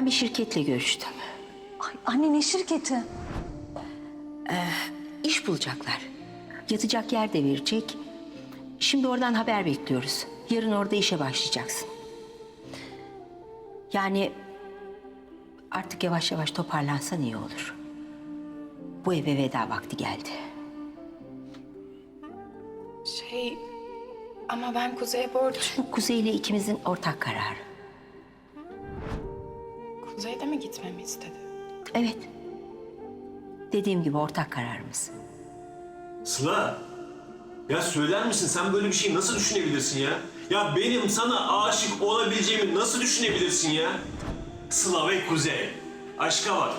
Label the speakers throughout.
Speaker 1: Ben bir şirketle görüştüm.
Speaker 2: Ay anne ne şirketi?
Speaker 1: İş bulacaklar. Yatacak yer de verecek. Şimdi oradan haber bekliyoruz. Yarın orada işe başlayacaksın. Yani artık yavaş yavaş toparlansan iyi olur. Bu eve veda vakti geldi.
Speaker 3: Şey ama ben Kuzey'e borç.
Speaker 1: Bu Kuzey ile ikimizin ortak kararı.
Speaker 3: Kuzey de mi gitmemi istedi?
Speaker 1: Evet. Dediğim gibi ortak kararımız.
Speaker 4: Sıla. Ya söyler misin sen böyle bir şeyi nasıl düşünebilirsin ya? Ya benim sana aşık olabileceğimi nasıl düşünebilirsin ya? Sıla ve Kuzey. Aşka bak.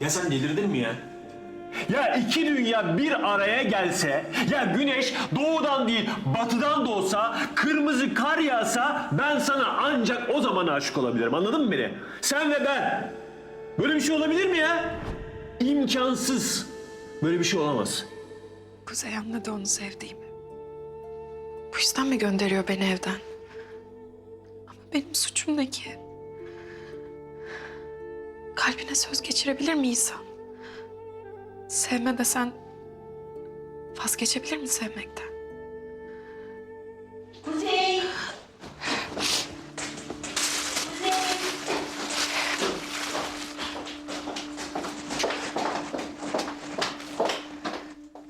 Speaker 4: Ya sen delirdin mi ya?
Speaker 5: Ya iki dünya bir araya gelse, ya güneş doğudan değil batıdan doğsa, kırmızı kar yağsa ben sana ancak o zaman aşık olabilirim. Anladın mı beni? Sen ve ben. Böyle bir şey olabilir mi ya? İmkansız. Böyle bir şey olamaz.
Speaker 3: Kuzey anladı onu sevdiğimi. Bu yüzden mi gönderiyor beni evden? Ama benim suçum ne ki? Kalbine söz geçirebilir mi insan? Sevme desen vazgeçebilir mi sevmekten?
Speaker 1: Kuzey!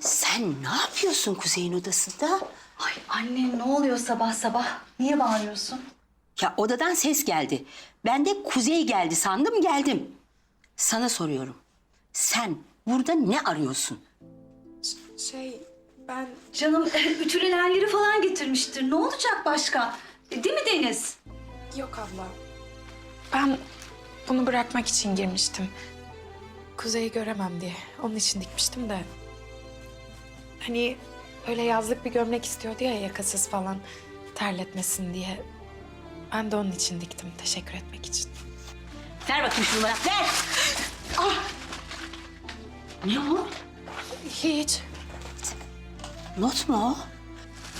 Speaker 1: Sen ne yapıyorsun Kuzey'in odasında?
Speaker 2: Ay anne ne oluyor sabah sabah? Niye bağırıyorsun?
Speaker 1: Ya odadan ses geldi. Ben de Kuzey geldi sandım geldim. Sana soruyorum. Sen burada ne arıyorsun?
Speaker 3: Şey ben
Speaker 2: Canım ütülenenleri falan getirmiştir. Ne olacak başka? Değil mi Deniz?
Speaker 3: Yok abla. Ben bunu bırakmak için girmiştim. Kuzey'i göremem diye. Onun için dikmiştim de. Hani öyle yazlık bir gömlek istiyordu ya yakasız falan. Terletmesin diye. Ben de onun için diktim. Teşekkür etmek için.
Speaker 1: Ver bakayım şunu bana. Ver! Ah! Ne o?
Speaker 3: Hiç.
Speaker 1: Not mu o?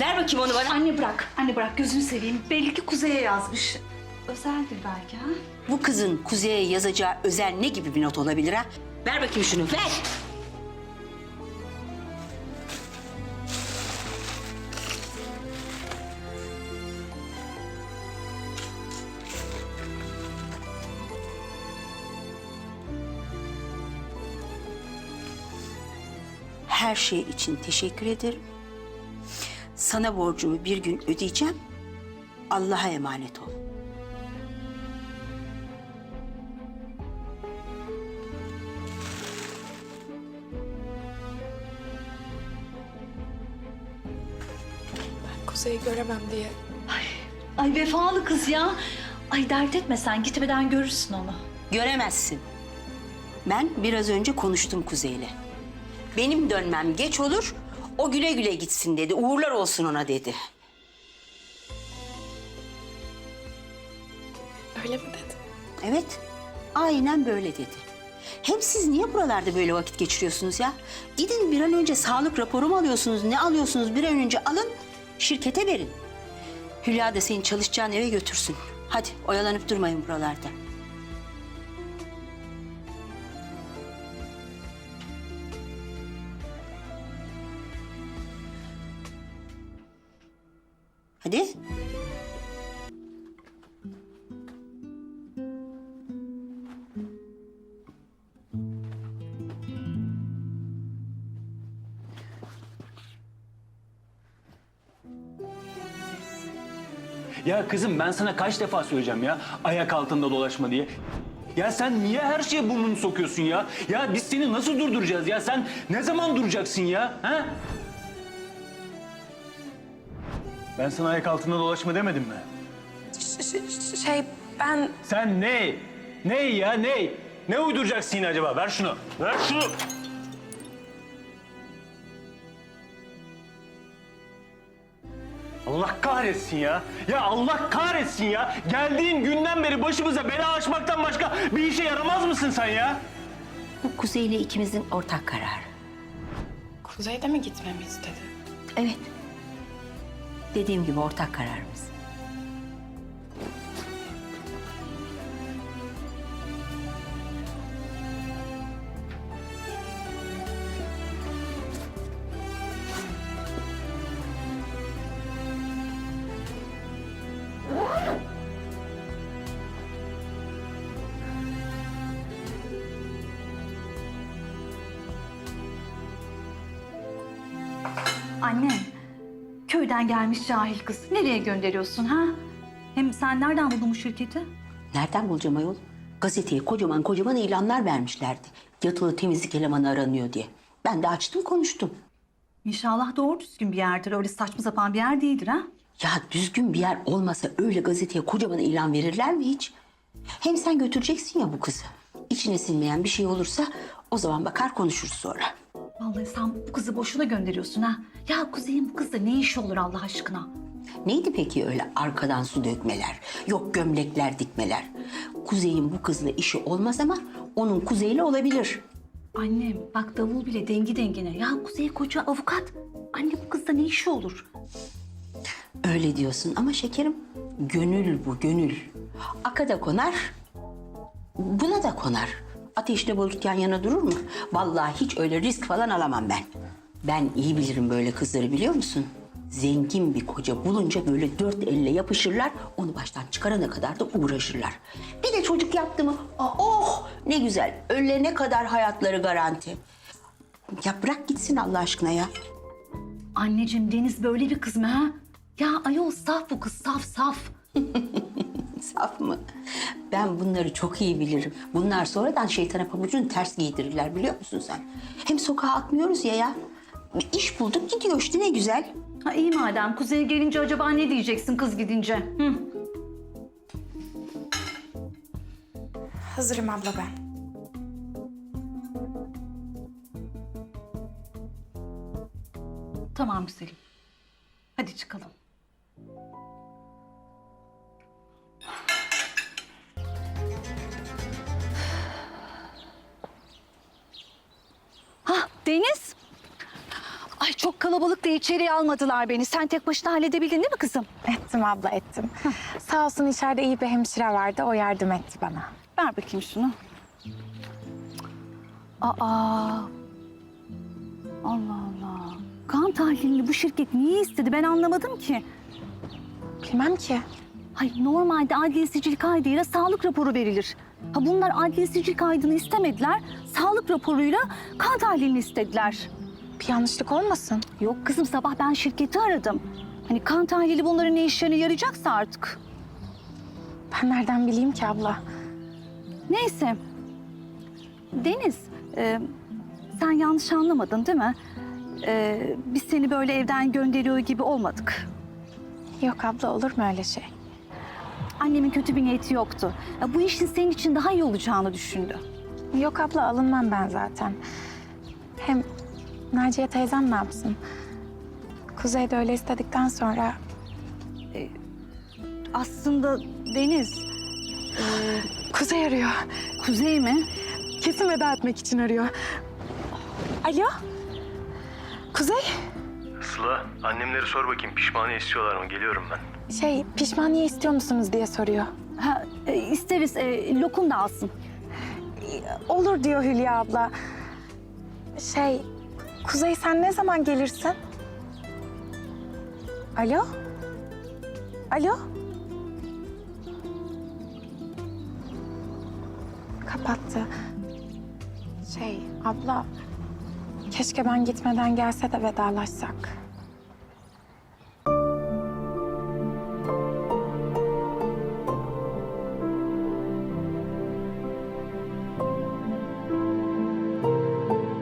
Speaker 1: Ver bakayım onu bana.
Speaker 2: Anne bırak. Anne bırak gözünü seveyim. Belli ki Kuzey'e yazmış. Özeldir belki ha?
Speaker 1: Bu kızın Kuzey'e yazacağı özel ne gibi bir not olabilir ha? Ver bakayım şunu, ver! Her şey için teşekkür ederim. Sana borcumu bir gün ödeyeceğim. Allah'a emanet ol.
Speaker 3: Ben Kuzey'i göremem diye.
Speaker 2: Ay vefalı kız ya. Ay dert etme sen gitmeden görürsün onu.
Speaker 1: Göremezsin. Ben biraz önce konuştum Kuzey'le. Benim dönmem geç olur, o güle güle gitsin dedi. Uğurlar olsun ona dedi.
Speaker 3: Öyle mi dedi?
Speaker 1: Evet, aynen böyle dedi. Hem siz niye buralarda böyle vakit geçiriyorsunuz ya? Gidin bir an önce sağlık raporu mu alıyorsunuz, ne alıyorsunuz bir an önce alın, şirkete verin. Hülya da seni çalışacağın eve götürsün. Hadi oyalanıp durmayın buralarda. Hadi.
Speaker 5: Ya kızım ben sana kaç defa söyleyeceğim ya ayak altında dolaşma diye. Ya sen niye her şeye burnunu sokuyorsun ya? Ya biz seni nasıl durduracağız ya? Sen ne zaman duracaksın ya? Ha? Ben sana ayak altında dolaşma demedim mi?
Speaker 3: Şey ben
Speaker 5: Sen ne? Ne ya ne? Ne uyduracaksın yine acaba? Ver şunu. Ver şunu. Allah kahretsin ya. Ya Allah kahretsin ya. Geldiğin günden beri başımıza bela açmaktan başka bir işe yaramaz mısın sen ya?
Speaker 1: Bu Kuzey ile ikimizin ortak kararı.
Speaker 3: Kuzey de mi gitmemi istedi?
Speaker 1: Evet. Dediğim gibi ortak kararımız.
Speaker 2: Köyden gelmiş cahil kız. Nereye gönderiyorsun ha? Hem sen nereden buldun bu şirketi?
Speaker 1: Nereden bulacağım ayol? Gazeteye kocaman kocaman ilanlar vermişlerdi. Yatılı temizlik elemanı aranıyor diye. Ben de açtım konuştum.
Speaker 2: İnşallah doğru düzgün bir yerdir. Öyle saçma sapan bir yer değildir ha?
Speaker 1: Ya düzgün bir yer olmasa öyle gazeteye kocaman ilan verirler mi hiç? Hem sen götüreceksin ya bu kızı. İçine sinmeyen bir şey olursa o zaman bakar konuşuruz sonra.
Speaker 2: Vallahi sen bu kızı boşuna gönderiyorsun ha. Ya Kuzey'in bu kızla ne işi olur Allah aşkına?
Speaker 1: Neydi peki öyle arkadan su dökmeler, yok gömlekler dikmeler? Kuzey'in bu kızla işi olmaz ama onun Kuzey'le olabilir.
Speaker 2: Annem bak davul bile dengi dengine. Ya Kuzey koca avukat. Anne bu kızla ne işi olur?
Speaker 1: Öyle diyorsun ama şekerim gönül bu gönül. Aka da konar, buna da konar. Ateşle bulut yan yana durur mu? Vallahi hiç öyle risk falan alamam ben. Ben iyi bilirim böyle kızları biliyor musun? Zengin bir koca bulunca böyle dört elle yapışırlar, onu baştan çıkarana kadar da uğraşırlar. Bir de çocuk yaptı mı, aa, oh ne güzel, ölene kadar hayatları garanti. Ya bırak gitsin Allah aşkına ya.
Speaker 2: Anneciğim Deniz böyle bir kız mı ha? Ya ayol saf bu kız saf saf.
Speaker 1: Saf mı? Ben bunları çok iyi bilirim. Bunlar sonradan şeytana pabucunu ters giydirirler biliyor musun sen? Hem sokağa atmıyoruz ya ya. Bir iş bulduk gidiyor işte ne güzel.
Speaker 2: Ha iyi madem Kuzey gelince acaba ne diyeceksin kız gidince? Hı?
Speaker 3: Hazırım abla ben.
Speaker 2: Tamam güzelim. Hadi çıkalım. Deniz. Ay çok kalabalık da içeriye almadılar beni. Sen tek başına halledebildin değil mi kızım?
Speaker 3: Ettim abla ettim. Sağ olsun içeride iyi bir hemşire vardı. O yardım etti bana.
Speaker 2: Ver bakayım şunu. Aa. Allah Allah. Kan tahlilini bu şirket niye istedi ben anlamadım ki.
Speaker 3: Bilmem ki.
Speaker 2: Hayır normalde adli sicil kaydıyla sağlık raporu verilir. Ha bunlar adli sicil kaydını istemediler. Sağlık raporuyla kan tahlilini istediler.
Speaker 3: Bir yanlışlık olmasın.
Speaker 2: Yok kızım sabah ben şirketi aradım. Hani kan tahlili bunların ne işlerine yarayacaksa artık.
Speaker 3: Ben nereden bileyim ki abla?
Speaker 2: Neyse. Deniz, e, sen yanlış anlamadın değil mi? E, biz seni böyle evden gönderiyor gibi olmadık.
Speaker 3: Yok abla olur mu öyle şey?
Speaker 2: Annemin kötü bir niyeti yoktu. Ya, bu işin senin için daha iyi olacağını düşündü.
Speaker 3: Yok abla alınmam ben zaten. Hem Naciye teyzem ne yapsın? Kuzey de öyle istedikten sonra
Speaker 2: Aslında Deniz,
Speaker 3: Kuzey arıyor.
Speaker 2: Kuzey mi?
Speaker 3: Kesin veda etmek için arıyor. Alo? Kuzey?
Speaker 6: Sıla, annemleri sor bakayım pişmaniye istiyorlar mı? Geliyorum ben.
Speaker 3: Şey pişmaniye istiyor musunuz diye soruyor.
Speaker 2: Ha, e, isteriz, e, lokum da alsın.
Speaker 3: Olur diyor Hülya abla. Şey, Kuzey sen ne zaman gelirsin? Alo? Alo? Kapattı. Şey, abla, keşke ben gitmeden gelse de vedalaşsak.